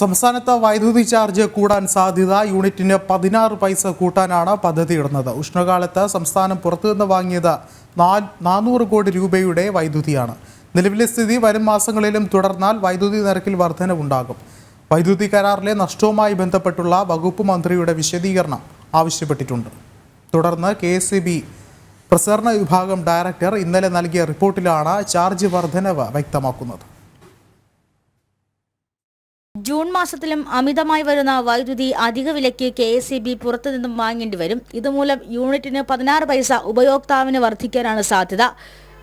സംസ്ഥാനത്ത് വൈദ്യുതി ചാർജ് കൂടാൻ സാധ്യത യൂണിറ്റിന് പതിനാറ് പൈസ കൂട്ടാനാണ് പദ്ധതിയിടുന്നത്. ഉഷ്ണകാലത്ത് സംസ്ഥാനം പുറത്തുനിന്ന് വാങ്ങിയത് നാനൂറ് കോടി രൂപയുടെ വൈദ്യുതിയാണ്. നിലവിലെ സ്ഥിതി വരും മാസങ്ങളിലും തുടർന്നാൽ വൈദ്യുതി നിരക്കിൽ വർധനവുണ്ടാകും. വൈദ്യുതി കരാറിലെ നഷ്ടവുമായി ബന്ധപ്പെട്ടുള്ള വകുപ്പ് മന്ത്രിയുടെ വിശദീകരണം ആവശ്യപ്പെട്ടിട്ടുണ്ട്. തുടർന്ന് കെ പ്രസരണ വിഭാഗം ഡയറക്ടർ ഇന്നലെ നൽകിയ റിപ്പോർട്ടിലാണ് ചാർജ് വർധനവ് വ്യക്തമാക്കുന്നത്. ജൂൺ മാസത്തിലും അമിതമായി വരുന്ന വൈദ്യുതി അധിക വിലയ്ക്ക് കെ എസ് ഇ ബി പുറത്തുനിന്നും വാങ്ങേണ്ടി വരും. ഇതുമൂലം യൂണിറ്റിന് പതിനാറ് പൈസ ഉപയോക്താവിന് വർദ്ധിക്കാനാണ് സാധ്യത.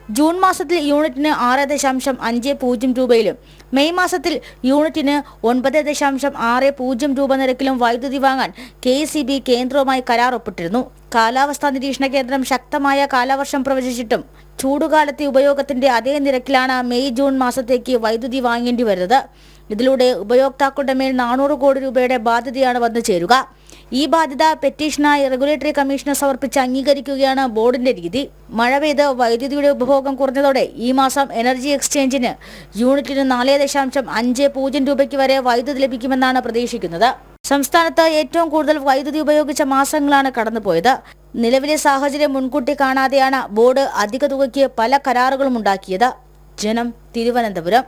ജൂൺ മാസത്തിൽ യൂണിറ്റിന് ആറ് ദശാംശം അഞ്ച് പൂജ്യം രൂപയിലും മെയ് മാസത്തിൽ യൂണിറ്റിന് ഒൻപത് ദശാംശം ആറ് പൂജ്യം രൂപ നിരക്കിലും വൈദ്യുതി വാങ്ങാൻ കെ സി ബി കേന്ദ്രവുമായി കരാർ ഒപ്പിട്ടിരുന്നു കാലാവസ്ഥാ നിരീക്ഷണ കേന്ദ്രം ശക്തമായ കാലവർഷം പ്രവചിച്ചിട്ടും ചൂടുകാലത്തെ ഉപയോഗത്തിന്റെ അതേ നിരക്കിലാണ് മെയ് ജൂൺ മാസത്തേക്ക് വൈദ്യുതി വാങ്ങേണ്ടി വരുന്നത്. ഇതിലൂടെ ഉപയോക്താക്കളുടെ മേൽ നാനൂറ് കോടി രൂപയുടെ ബാധ്യതയാണ് വന്നു ചേരുക ഈ ബാധ്യത പെറ്റീഷനായി റെഗുലേറ്ററി കമ്മീഷന് സമർപ്പിച്ച് അംഗീകരിക്കുകയാണ് ബോർഡിന്റെ രീതി. മഴ പെയ്ത് വൈദ്യുതിയുടെ ഉപഭോഗം കുറഞ്ഞതോടെ ഈ മാസം എനർജി എക്സ്ചേഞ്ചിന് യൂണിറ്റിന് നാല് ദശാംശം അഞ്ച് പൂജ്യം രൂപയ്ക്ക് വരെ വൈദ്യുതി ലഭിക്കുമെന്നാണ് പ്രതീക്ഷിക്കുന്നത്. സംസ്ഥാനത്ത് ഏറ്റവും കൂടുതൽ വൈദ്യുതി ഉപയോഗിച്ച മാസങ്ങളാണ് കടന്നുപോയത്. നിലവിലെ സാഹചര്യം മുൻകൂട്ടി കാണാതെയാണ് ബോർഡ് അധിക തുകയ്ക്ക് പല കരാറുകളും ഉണ്ടാക്കിയത്. ജനം തിരുവനന്തപുരം.